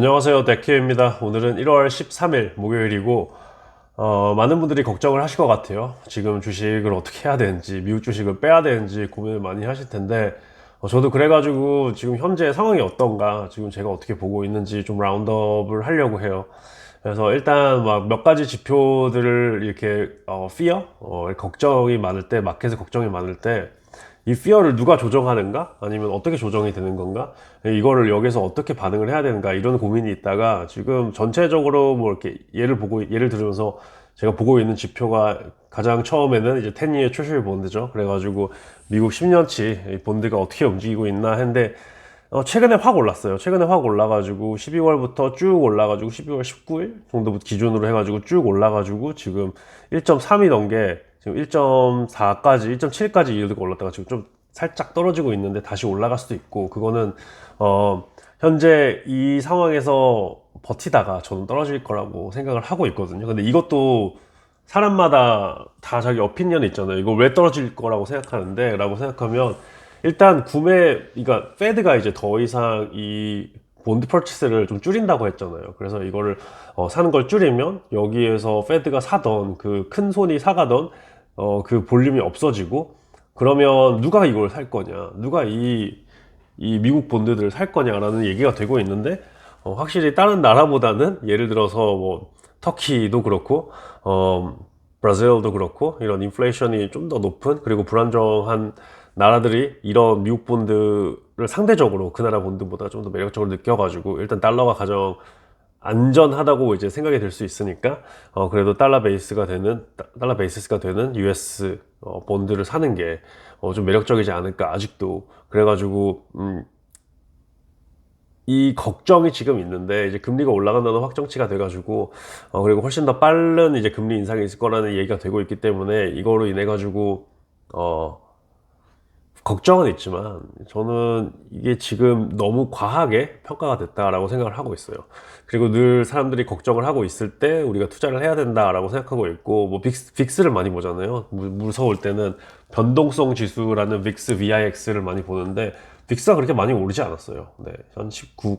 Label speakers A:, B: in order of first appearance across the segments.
A: 안녕하세요. 데키입니다. 오늘은 1월 13일 목요일이고 어, 많은 분들이 걱정을 하실 것 같아요. 지금 주식을 어떻게 해야 되는지 미국 주식을 빼야 되는지 고민을 많이 하실 텐데 어, 저도 그래가지고 지금 현재 상황이 어떤가 지금 제가 어떻게 보고 있는지 좀 라운드업을 하려고 해요. 그래서 일단 막 몇 가지 지표들을 이렇게 어, fear? 어, 걱정이 많을 때 마켓에 걱정이 많을 때 이 피어를 누가 조정하는가? 아니면 어떻게 조정이 되는 건가? 이거를 여기서 어떻게 반응을 해야 되는가? 이런 고민이 있다가 지금 전체적으로 뭐 이렇게 예를 보고, 예를 들면서 제가 보고 있는 지표가 가장 처음에는 이제 10year treasury 본드죠. 그래가지고 미국 10년치 본드가 어떻게 움직이고 있나 했는데 어, 최근에 확 올랐어요. 최근에 확 올라가지고 12월부터 쭉 올라가지고 12월 19일 정도부터 기준으로 해가지고 쭉 올라가지고 지금 1.3이 넘게 지금 1.4까지, 1.7까지 이렇게 올랐다가 지금 좀 살짝 떨어지고 있는데 다시 올라갈 수도 있고 그거는 어 현재 이 상황에서 버티다가 저는 떨어질 거라고 생각을 하고 있거든요. 근데 이것도 사람마다 다 자기 어피니언이 있잖아요. 이거 왜 떨어질 거라고 생각하는데 라고 생각하면 일단 구매 그러니까 페드가 이제 더 이상 이 본드 퍼치스를 좀 줄인다고 했잖아요. 그래서 이거를 어, 사는 걸 줄이면 여기에서 페드가 사던 그 큰 손이 사가던 어, 그 볼륨이 없어지고 그러면 누가 이걸 살 거냐? 누가 이, 이 미국 본드들을 살 거냐라는 얘기가 되고 있는데 어, 확실히 다른 나라보다는 예를 들어서 뭐 터키도 그렇고 어, 브라질도 그렇고 이런 인플레이션이 좀 더 높은 그리고 불안정한 나라들이 이런 미국 본드를 상대적으로 그 나라 본드보다 좀 더 매력적으로 느껴가지고 일단 달러가 가장 안전하다고 이제 생각이 될 수 있으니까 어 그래도 달러 베이스가 되는 달러 베이스가 되는 US 어 본드를 사는 게어좀 매력적이지 않을까 아직도 그래가지고 음. 이 걱정이 지금 있는데 이제 금리가 올라간다는 확정치가 돼가지고 어 그리고 훨씬 더 빠른 이제 금리 인상이 있을 거라는 얘기가 되고 있기 때문에 이거로 인해 가지고 어 걱정은 있지만 저는 이게 지금 너무 과하게 평가가 됐다라고 생각을 하고 있어요. 그리고 늘 사람들이 걱정을 하고 있을 때 우리가 투자를 해야 된다라고 생각하고 있고 뭐 빅스, 빅스를 많이 보잖아요. 무, 무서울 때는 변동성 지수라는 빅스 VIX를 많이 보는데 빅스가 그렇게 많이 오르지 않았어요. 네, 한 19,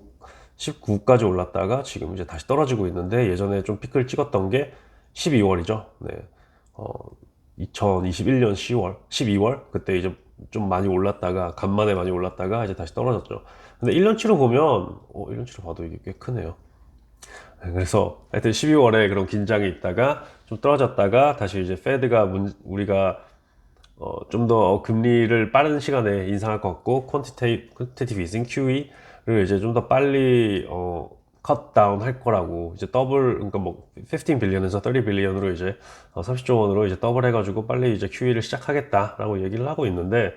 A: 19까지 올랐다가 지금 이제 다시 떨어지고 있는데 예전에 좀 피크를 찍었던 게 12월이죠. 네, 어, 2021년 10월, 12월 그때 이제 좀 많이 올랐다가 간만에 많이 올랐다가 이제 다시 떨어졌죠. 근데 1년치로 보면 어, 1년치로 봐도 이게 꽤 크네요. 네, 그래서 하여튼 12월에 그런 긴장이 있다가 좀 떨어졌다가 다시 이제 페드가 문, 우리가 어, 좀 더 금리를 빠른 시간에 인상할 것 같고 퀀티테이브 이징 QE를 이제 좀 더 빨리 어, 컷 다운 할 거라고 이제 더블 그러니까 뭐15 빌리언에서 30 빌리언으로 이제 30조 원으로 이제 더블 해가지고 빨리 이제 QE를 시작하겠다라고 얘기를 하고 있는데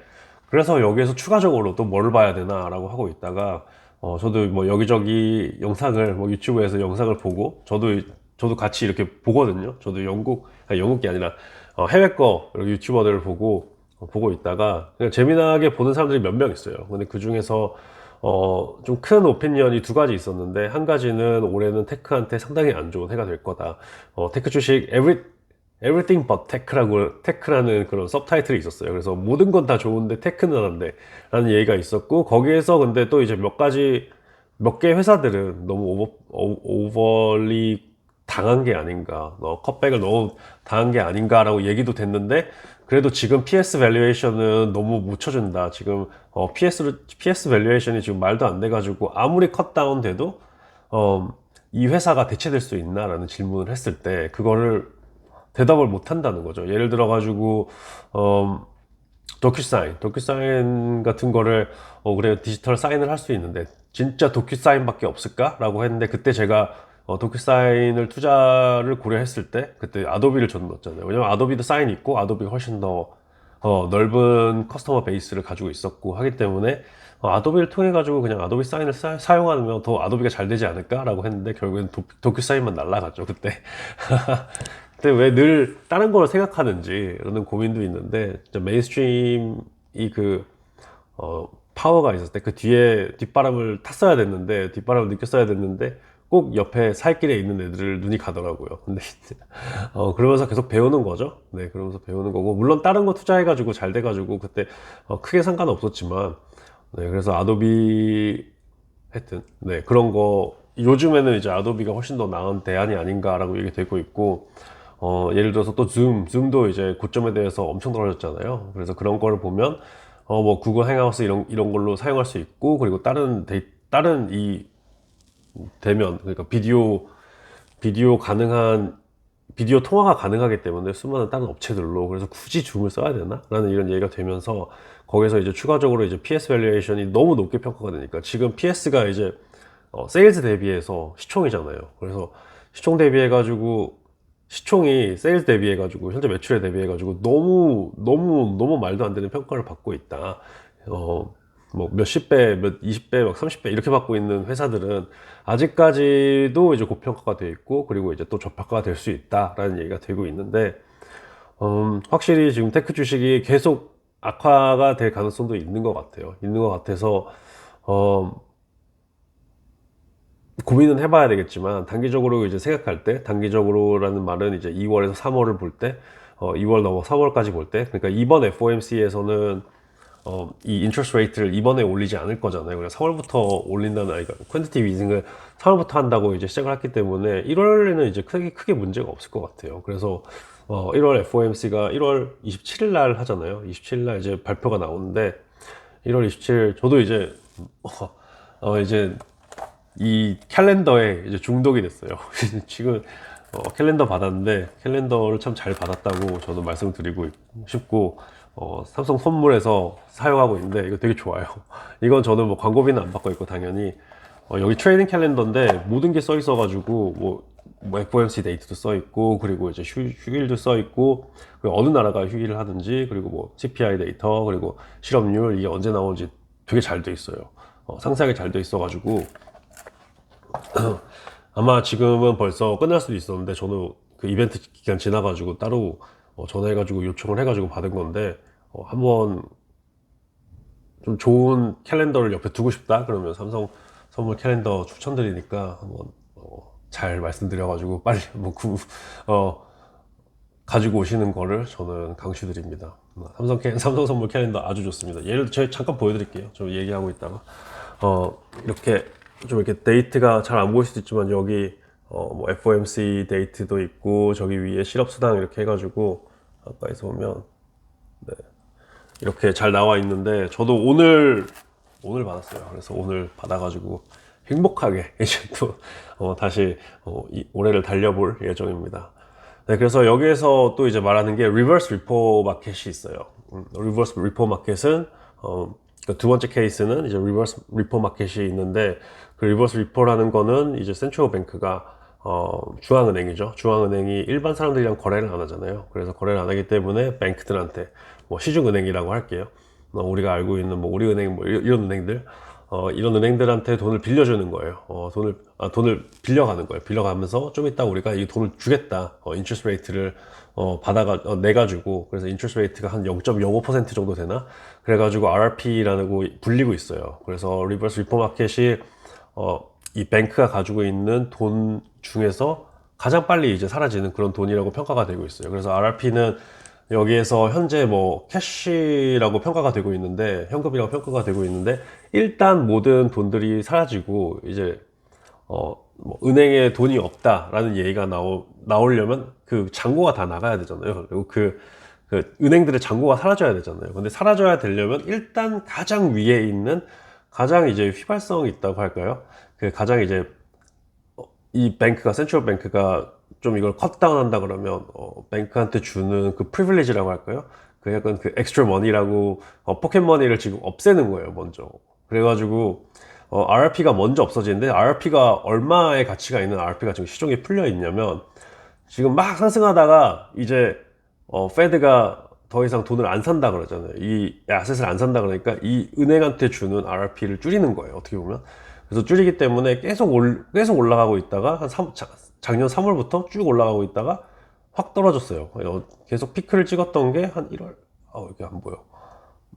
A: 그래서 여기에서 추가적으로 또 뭘 봐야 되나라고 하고 있다가 어 저도 뭐 여기저기 영상을 뭐 유튜브에서 영상을 보고 저도 저도 같이 이렇게 보거든요. 저도 영국 아니 영국이 아니라 어 해외 거 유튜버들을 보고 어 보고 있다가 그냥 재미나게 보는 사람들이 몇 명 있어요. 근데 그 중에서 어, 좀 큰 오피니언이 두 가지 있었는데, 한 가지는 올해는 테크한테 상당히 안 좋은 해가 될 거다. 어, 테크 주식, every, everything but tech라고, 테크라는 그런 서브타이틀이 있었어요. 그래서 모든 건 다 좋은데 테크는 안 돼. 라는 얘기가 있었고, 거기에서 근데 또 이제 몇 가지, 몇 개 회사들은 너무 오버, 오버리 당한 게 아닌가, 어, 컷백을 너무 당한 게 아닌가라고 얘기도 됐는데, 그래도 지금 PS 밸류에이션은 너무 못 쳐준다. 지금 어, PS PS 밸류에이션이 지금 말도 안 돼가지고 아무리 컷 다운 돼도 어, 이 회사가 대체될 수 있나라는 질문을 했을 때 그거를 대답을 못 한다는 거죠. 예를 들어가지고 어, 도큐사인, 도큐사인 같은 거를 어, 그래 디지털 사인을 할 수 있는데 진짜 도큐사인밖에 없을까라고 했는데 그때 제가 어, 도큐사인을 투자를 고려했을 때 그때 아도비를 저는 넣었잖아요. 왜냐면 아도비도 사인이 있고 아도비가 훨씬 더 어, 넓은 커스터머 베이스를 가지고 있었고 하기 때문에 어, 아도비를 통해 가지고 그냥 아도비 사인을 사, 용하면 더 아도비가 잘 되지 않을까라고 했는데 결국엔 도, 도큐사인만 날라갔죠 그때. 근데 왜늘 다른 걸 생각하는지 라는 고민도 있는데 메인스트림이 그 어, 파워가 있었을 때 그 뒤에 뒷바람을 탔어야 됐는데 뒷바람을 느꼈어야 됐는데 꼭 옆에 살길에 있는 애들을 눈이 가더라고요. 근데 어, 그러면서 계속 배우는 거죠. 네, 그러면서 배우는 거고 물론 다른 거 투자해가지고 잘 돼가지고 그때 어, 크게 상관 없었지만 네, 그래서 아도비 하여튼 네 그런 거 요즘에는 이제 아도비가 훨씬 더 나은 대안이 아닌가라고 얘기되고 있고 어, 예를 들어서 또 줌, 줌도 이제 고점에 대해서 엄청 떨어졌잖아요. 그래서 그런 거를 보면 어, 뭐 구글 행하우스 이런 이런 걸로 사용할 수 있고 그리고 다른 데이, 다른 이 대면 그러니까 비디오 비디오 가능한 비디오 통화가 가능하기 때문에 수많은 다른 업체들로 그래서 굳이 줌을 써야 되나? 라는 이런 얘기가 되면서 거기서 이제 추가적으로 이제 PS 밸류에이션이 너무 높게 평가가 되니까 지금 PS가 이제 어, 세일즈 대비해서 시총이잖아요. 그래서 시총 대비해 가지고 시총이 세일즈 대비해 가지고 현재 매출에 대비해 가지고 너무 너무 너무 말도 안 되는 평가를 받고 있다. 어, 뭐 몇십 배, 몇 이십 배, 막 삼십 배 이렇게 받고 있는 회사들은 아직까지도 이제 고평가가 되어 있고 그리고 이제 또 저평가가 될 수 있다라는 얘기가 되고 있는데 음, 확실히 지금 테크 주식이 계속 악화가 될 가능성도 있는 것 같아요. 있는 것 같아서 어, 고민은 해봐야 되겠지만 단기적으로 이제 생각할 때 단기적으로라는 말은 이제 2월에서 3월을 볼 때, 어, 2월 넘어 3월까지 볼 때, 그러니까 이번 FOMC에서는 어, 이 인트레스트 레이트를 이번에 올리지 않을 거잖아요. 그래서 3월부터 올린다는, 아니, 그러니까 퀀티티브 이징을 3월부터 한다고 이제 시작을 했기 때문에 1월에는 이제 크게, 크게 문제가 없을 것 같아요. 그래서 어, 1월 FOMC가 1월 27일 날 하잖아요. 27일 날 이제 발표가 나오는데 1월 27일 저도 이제 어, 이제 이 캘린더에 이제 중독이 됐어요. 지금 어, 캘린더 받았는데 캘린더를 참 잘 받았다고 저는 말씀드리고 싶고 어, 삼성 선물에서 사용하고 있는데 이거 되게 좋아요. 이건 저는 뭐 광고비는 안 받고 있고 당연히 어, 여기 트레이딩 캘린더인데 모든 게 써 있어 가지고 뭐, 뭐 FOMC 데이트도 써 있고 그리고 이제 휴, 휴일도 써 있고 어느 나라가 휴일을 하든지 그리고 뭐 CPI 데이터 그리고 실업률 이게 언제 나오는지 되게 잘 돼 있어요. 어, 상세하게 잘 돼 있어 가지고 아마 지금은 벌써 끝날 수도 있었는데 저는 그 이벤트 기간 지나가지고 따로 어, 전화해가지고 요청을 해가지고 받은 건데 어, 한번 좀 좋은 캘린더를 옆에 두고 싶다 그러면 삼성 선물 캘린더 추천드리니까 한번 어, 잘 말씀드려가지고 빨리 뭐 구, 어, 가지고 오시는 거를 저는 강추드립니다. 삼성 캐, 삼성 선물 캘린더 아주 좋습니다. 예를 제가 잠깐 보여드릴게요. 좀 얘기하고 있다가 어, 이렇게 좀 이렇게 데이트가 잘 안 보일 수도 있지만 여기 어, 뭐 FOMC 데이트도 있고 저기 위에 실업 수당 이렇게 해가지고 가까이서 보면 네. 이렇게 잘 나와 있는데 저도 오늘 오늘 받았어요. 그래서 오늘 받아가지고 행복하게 이제 또 어, 다시 어, 이 올해를 달려볼 예정입니다. 네, 그래서 여기에서 또 이제 말하는 게 리버스 리포 마켓이 있어요. 음, 리버스 리포 마켓은 어, 그두 번째 케이스는 이제 리버스 리포 마켓이 있는데 그 리버스 리포라는 거는 이제 센트럴 뱅크가 어, 중앙은행이죠. 중앙은행이 일반 사람들이랑 거래를 안 하잖아요. 그래서 거래를 안 하기 때문에 뱅크들한테 뭐 시중은행이라고 할게요. 어, 우리가 알고 있는 뭐 우리은행 뭐 이런, 은행들 어, 이런 은행들한테 돈을 빌려주는 거예요. 어, 돈을 아, 돈을 빌려가는 거예요. 빌려가면서 좀 이따 우리가 이 돈을 주겠다. 어, 인트레스 레이트를 어, 받아가 어, 내 가지고 그래서 인트레스 레이트가 한 0.05% 정도 되나 그래가지고 RRP라고 불리고 있어요. 그래서 리버스 리포 마켓이 어, 이 뱅크가 가지고 있는 돈 중에서 가장 빨리 이제 사라지는 그런 돈이라고 평가가 되고 있어요. 그래서 RRP는 여기에서 현재 뭐 캐시라고 평가가 되고 있는데 현금이라고 평가가 되고 있는데 일단 모든 돈들이 사라지고 이제 어 뭐 은행에 돈이 없다라는 얘기가 나오 나오려면 그 잔고가 다 나가야 되잖아요. 그리고 그, 그 은행들의 잔고가 사라져야 되잖아요. 근데 사라져야 되려면 일단 가장 위에 있는 가장 이제 휘발성이 있다고 할까요? 그 가장 이제 어, 이 뱅크가 센트럴 뱅크가 좀 이걸 컷다운 한다 그러면 어, 뱅크한테 주는 그 프리빌리지라고 할까요? 그 약간 그 엑스트라 머니라고 어, 포켓머니를 지금 없애는 거예요 먼저 그래가지고 어, RRP가 먼저 없어지는데 RRP가 얼마의 가치가 있는 RRP가 지금 시중에 풀려 있냐면 지금 막 상승하다가 이제 어, 페드가 더 이상 돈을 안 산다 그러잖아요. 이 아셋을 안 산다 그러니까 이 은행한테 주는 RRP를 줄이는 거예요. 어떻게 보면. 그래서 줄이기 때문에 계속 올, 계속 올라가고 있다가 한 3, 자- 작년 3월부터 쭉 올라가고 있다가 확 떨어졌어요. 어, 계속 피크를 찍었던 게 한 1월, 아, 이게 안 보여.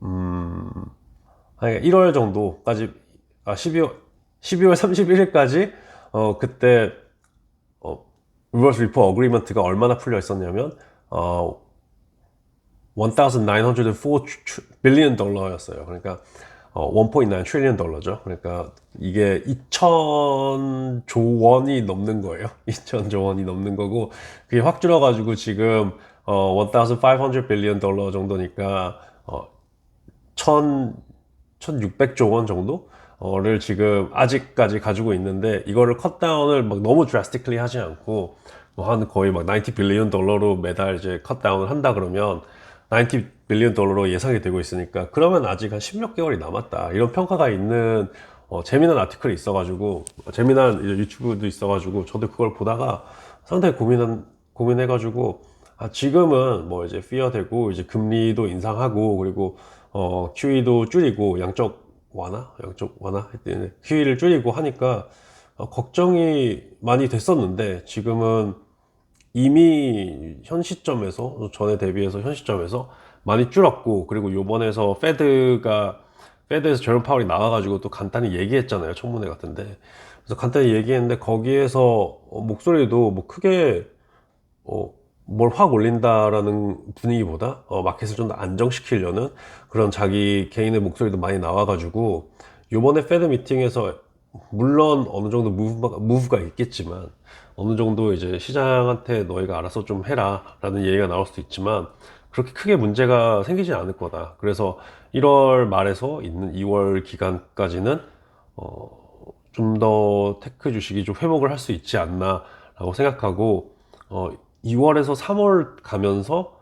A: 음, 아니, 1월 정도까지, 아, 12월, 12월 31일까지, 어, 그때, 어, 리버스 리포 어그리먼트가 얼마나 풀려 있었냐면, 어, 1,904 빌리언 달러였어요. 그러니까 어, 1.9 트릴리언 달러죠. 그러니까 이게 2,000조 원이 넘는 거예요. 2,000조 원이 넘는 거고 그게 확 줄어가지고 지금 어, 1,500 빌리언 달러 정도니까 어, 1,000 1600조 원 정도를 지금 아직까지 가지고 있는데 이거를 컷다운을 막 너무 드라스틱리 하지 않고 뭐 한 거의 막 90 빌리언 달러로 매달 이제 컷다운을 한다 그러면 90 빌리언 달러로 예상이 되고 있으니까 그러면 아직 한 10몇 개월이 남았다. 이런 평가가 있는 어, 재미난 아티클이 있어가지고 어, 재미난 유튜브도 있어가지고 저도 그걸 보다가 상당히 고민한 고민해가지고 아 지금은 뭐 이제 피어되고 이제 금리도 인상하고 그리고 어, QE도 줄이고 양적 완화, 양적 완화? 했더니 QE를 줄이고 하니까 어, 걱정이 많이 됐었는데 지금은 이미 현 시점에서 전에 대비해서 현 시점에서 많이 줄었고 그리고 요번에서 페드가 페드에서 제롬 파월이 나와가지고 또 간단히 얘기했잖아요 청문회 같은데. 그래서 간단히 얘기했는데 거기에서 어, 목소리도 뭐 크게 어, 뭘 확 올린다라는 분위기보다 어, 마켓을 좀 더 안정시키려는 그런 자기 개인의 목소리도 많이 나와가지고 요번에 페드 미팅에서 물론 어느 정도 무브가, 무브가 있겠지만 어느 정도 이제 시장한테 너희가 알아서 좀 해라 라는 얘기가 나올 수도 있지만 그렇게 크게 문제가 생기지 않을 거다 그래서 1월 말에서 있는 2월 기간까지는 어, 좀 더 테크 주식이 좀 회복을 할 수 있지 않나 라고 생각하고 어, 2월에서 3월 가면서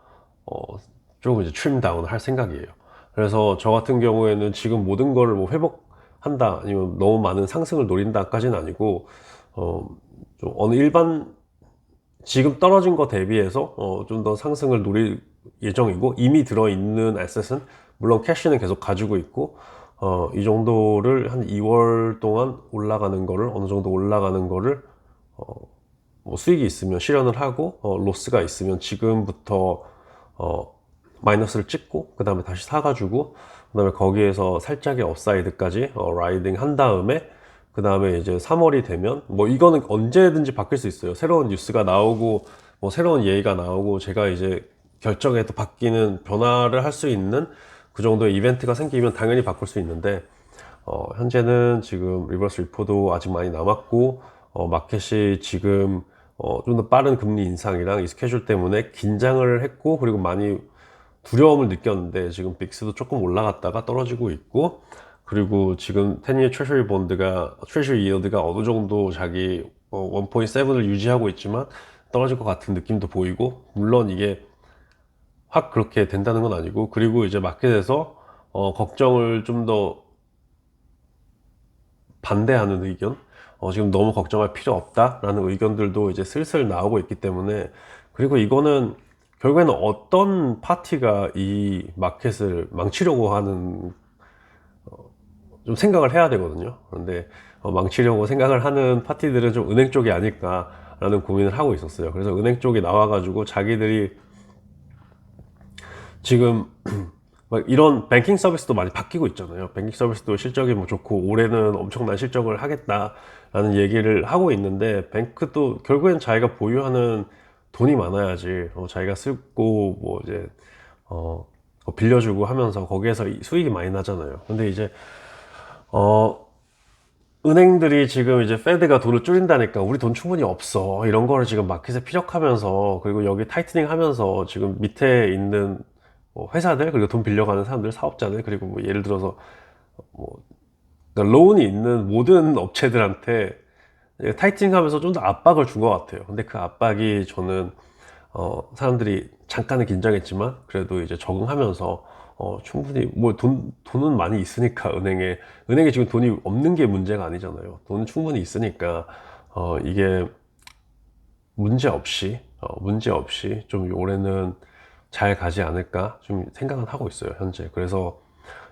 A: 어, 조금 이제 트림 다운을 할 생각이에요. 그래서 저 같은 경우에는 지금 모든 거를 뭐 회복한다 아니면 너무 많은 상승을 노린다까지는 아니고 어, 좀 어느 일반 지금 떨어진 거 대비해서 어, 좀 더 상승을 노릴 예정이고 이미 들어있는 에셋은 물론 캐시는 계속 가지고 있고 어, 이 정도를 한 2월 동안 올라가는 거를 어느 정도 올라가는 거를 어, 뭐 수익이 있으면 실현을 하고 어, 로스가 있으면 지금부터 어, 마이너스를 찍고 그 다음에 다시 사가지고 그 다음에 거기에서 살짝의 업사이드까지 어, 라이딩 한 다음에 그 다음에 이제 3월이 되면 뭐 이거는 언제든지 바뀔 수 있어요. 새로운 뉴스가 나오고 뭐 새로운 예의가 나오고 제가 이제 결정에 또 바뀌는 변화를 할 수 있는 그 정도의 이벤트가 생기면 당연히 바꿀 수 있는데 어, 현재는 지금 리버스 리포도 아직 많이 남았고 어, 마켓이 지금 어, 좀 더 빠른 금리 인상이랑 이 스케줄 때문에 긴장을 했고 그리고 많이 두려움을 느꼈는데 지금 빅스도 조금 올라갔다가 떨어지고 있고 그리고 지금 10년 트레셔리 본드가 트레셔리 이어드가 어느 정도 자기 어, 1.7을 유지하고 있지만 떨어질 것 같은 느낌도 보이고 물론 이게 확 그렇게 된다는 건 아니고 그리고 이제 마켓에서 어, 걱정을 좀 더 반대하는 의견 어, 지금 너무 걱정할 필요 없다라는 의견들도 이제 슬슬 나오고 있기 때문에 그리고 이거는 결국에는 어떤 파티가 이 마켓을 망치려고 하는 어, 좀 생각을 해야 되거든요. 그런데 어, 망치려고 생각을 하는 파티들은 좀 은행 쪽이 아닐까라는 고민을 하고 있었어요. 그래서 은행 쪽이 나와가지고 자기들이 지금 막 이런 뱅킹 서비스도 많이 바뀌고 있잖아요. 뱅킹 서비스도 실적이 뭐 좋고 올해는 엄청난 실적을 하겠다라는 얘기를 하고 있는데 뱅크도 결국엔 자기가 보유하는 돈이 많아야지 어, 자기가 쓰고 뭐 이제 어, 어 빌려주고 하면서 거기에서 수익이 많이 나잖아요. 근데 이제 어 은행들이 지금 이제 페드가 돈을 줄인다니까 우리 돈 충분히 없어 이런 거를 지금 마켓에 피력하면서 그리고 여기 타이트닝 하면서 지금 밑에 있는 뭐 회사들 그리고 돈 빌려가는 사람들 사업자들 그리고 뭐 예를 들어서 뭐 그러니까 로운이 있는 모든 업체들한테 타이팅 하면서 좀 더 압박을 준 것 같아요. 근데 그 압박이 저는 어 사람들이 잠깐은 긴장했지만 그래도 이제 적응하면서 어 충분히 뭐 돈 돈은 많이 있으니까 은행에 은행에 지금 돈이 없는 게 문제가 아니잖아요. 돈은 충분히 있으니까 어 이게 문제 없이 어 문제 없이 좀 올해는 잘 가지 않을까 좀 생각은 하고 있어요 현재 그래서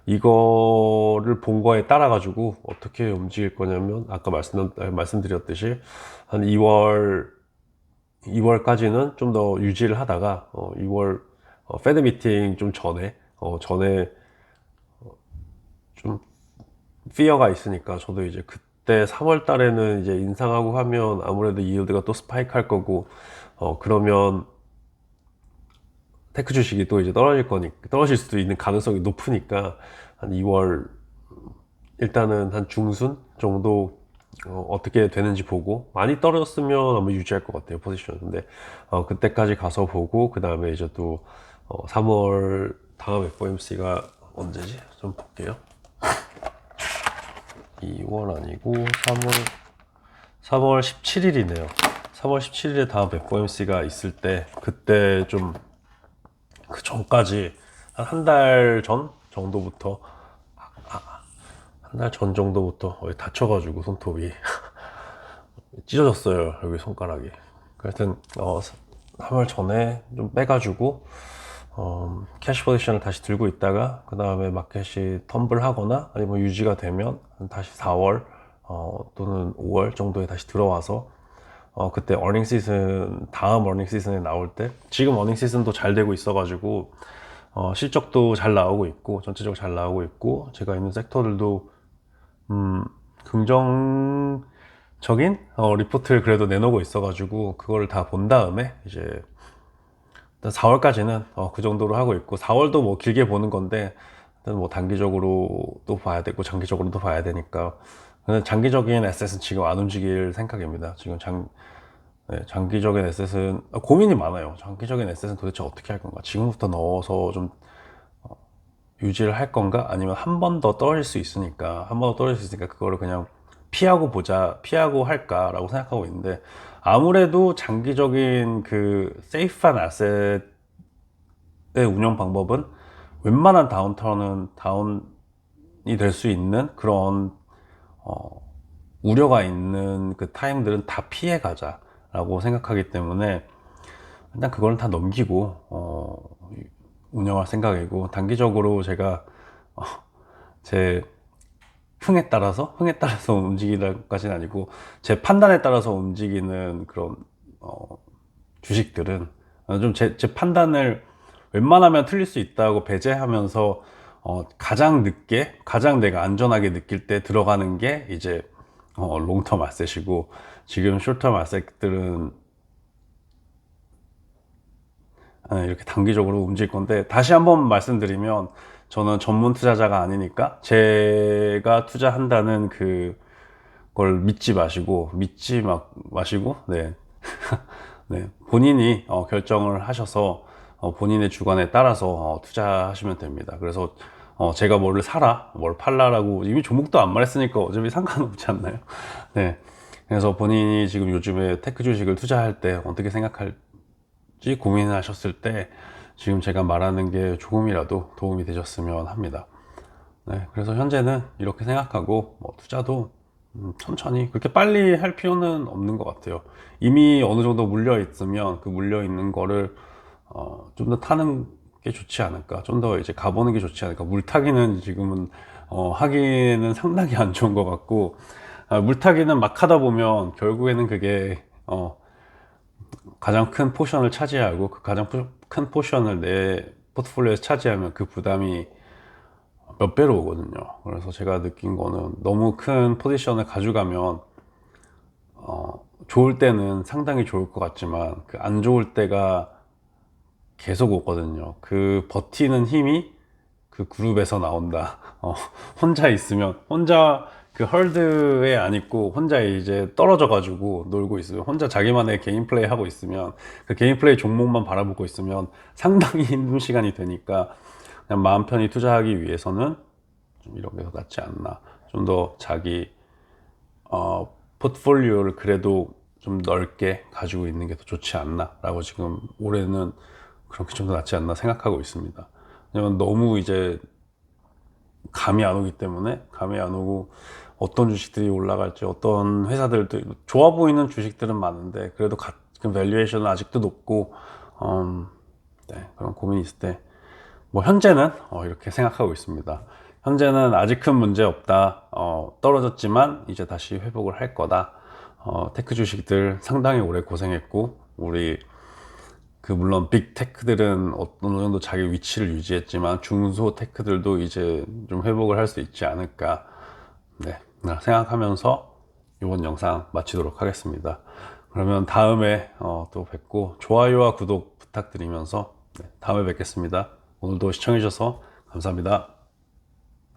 A: 이거를 본 거에 따라 가지고 어떻게 움직일 거냐면 아까 말씀, 말씀드렸듯이 한 2월 2월까지는 좀 더 유지를 하다가 어, 2월 어, 페드 미팅 좀 전에 어, 전에 어, 좀 피어가 있으니까 저도 이제 그때 3월 달에는 이제 인상하고 하면 아무래도 이일드가 또 스파이크 할 거고 어, 그러면 테크 주식이 또 이제 떨어질 거니까 떨어질 수도 있는 가능성이 높으니까 한 2월 일단은 한 중순 정도 어, 떻게 되는지 보고 많이 떨어졌으면 아마 유지할 것 같아요 포지션 근데 어, 그때까지 가서 보고 그 다음에 이제 또 어, 3월 다음 FOMC가 언제지? 좀 볼게요. 2월 아니고 3월 3월 17일이네요. 3월 17일에 다음 FOMC가 있을 때 그때 좀 그 전까지 한 한 달 전 정도부터 한달 전 정도부터 거의 다쳐가지고 손톱이 찢어졌어요 여기 손가락이. 하여튼 어, 3월 전에 좀 빼가지고 어, 캐시 포지션을 다시 들고 있다가 그 다음에 마켓이 텀블하거나 아니면 유지가 되면 다시 4월 어, 또는 5월 정도에 다시 들어와서 어, 그때 어닝 시즌 다음 어닝 시즌에 나올 때 지금 어닝 시즌도 잘 되고 있어가지고 어, 실적도 잘 나오고 있고 전체적으로 잘 나오고 있고 제가 있는 섹터들도 음, 긍정적인 어, 리포트를 그래도 내놓고 있어가지고 그거를 다 본 다음에 이제 4월까지는 어, 그 정도로 하고 있고 4월도 뭐 길게 보는 건데 뭐 단기적으로도 봐야 되고 장기적으로도 봐야 되니까 근데 장기적인 에셋은 지금 안 움직일 생각입니다. 지금 장 네, 장기적인 에셋은 아, 고민이 많아요. 장기적인 에셋은 도대체 어떻게 할 건가? 지금부터 넣어서 좀 어, 유지를 할 건가? 아니면 한 번 더 떨어질 수 있으니까 한 번 더 떨어질 수 있으니까 그거를 그냥 피하고 보자, 피하고 할까 라고 생각하고 있는데 아무래도 장기적인 그 세이프한 아셋의 운영 방법은 웬만한 다운턴은 다운이 될 수 있는 그런 어, 우려가 있는 그 타임들은 다 피해 가자라고 생각하기 때문에 일단 그거는 다 넘기고 어, 운영할 생각이고 단기적으로 제가 어, 제 흥에 따라서 흥에 따라서 움직이기까지는 아니고 제 판단에 따라서 움직이는 그런 어, 주식들은 좀제 제 판단을 웬만하면 틀릴 수 있다고 배제하면서 어, 가장 늦게 가장 내가 안전하게 느낄 때 들어가는 게 이제 어, 롱텀 아셋이고 지금 숏텀 아셋들은 아, 이렇게 단기적으로 움직일 건데 다시 한번 말씀드리면 저는 전문 투자자가 아니니까 제가 투자한다는 그 걸 믿지 마시고 믿지 마, 마시고 네. 네 본인이 어, 결정을 하셔서 어, 본인의 주관에 따라서 어, 투자하시면 됩니다. 그래서 어, 제가 뭐를 사라, 뭘 팔라라고 이미 종목도 안 말했으니까 어차피 상관없지 않나요? 네. 그래서 본인이 지금 요즘에 테크 주식을 투자할 때 어떻게 생각할지 고민하셨을 때 지금 제가 말하는 게 조금이라도 도움이 되셨으면 합니다. 네. 그래서 현재는 이렇게 생각하고 뭐 투자도 음, 천천히 그렇게 빨리 할 필요는 없는 것 같아요. 이미 어느 정도 물려 있으면 그 물려 있는 거를 어, 좀 더 타는 게 좋지 않을까. 좀 더 이제 가보는 게 좋지 않을까. 물타기는 지금은 어, 하기에는 상당히 안 좋은 것 같고 아, 물타기는 막 하다 보면 결국에는 그게 어, 가장 큰 포션을 차지하고 그 가장 포- 큰 포션을 내 포트폴리오에서 차지하면 그 부담이 몇 배로 오거든요. 그래서 제가 느낀 거는 너무 큰 포지션을 가져가면 어, 좋을 때는 상당히 좋을 것 같지만 그 안 좋을 때가 계속 오거든요. 그 버티는 힘이 그 그룹에서 나온다. 어, 혼자 있으면 혼자 그 헐드에 안 있고 혼자 이제 떨어져 가지고 놀고 있으면 혼자 자기만의 개인 플레이 하고 있으면 그 개인 플레이 종목만 바라보고 있으면 상당히 힘든 시간이 되니까 그냥 마음 편히 투자하기 위해서는 좀 이런 게더 낫지 않나. 좀 더 자기 어, 포트폴리오를 그래도 좀 넓게 가지고 있는 게 더 좋지 않나 라고 지금 올해는 그렇게 좀 더 낫지 않나 생각하고 있습니다. 왜냐면 너무 이제 감이 안 오기 때문에 감이 안 오고 어떤 주식들이 올라갈지 어떤 회사들도 좋아 보이는 주식들은 많은데 그래도 가끔 밸류에이션은 아직도 높고 음, 네, 그런 고민이 있을 때 뭐 현재는 어, 이렇게 생각하고 있습니다. 현재는 아직 큰 문제 없다. 어, 떨어졌지만 이제 다시 회복을 할 거다. 어, 테크 주식들 상당히 오래 고생했고 우리 그 물론 빅 테크들은 어느 정도 자기 위치를 유지했지만 중소 테크들도 이제 좀 회복을 할 수 있지 않을까 네, 생각하면서 이번 영상 마치도록 하겠습니다. 그러면 다음에 어, 또 뵙고 좋아요와 구독 부탁드리면서 네, 다음에 뵙겠습니다. 오늘도 시청해주셔서 감사합니다.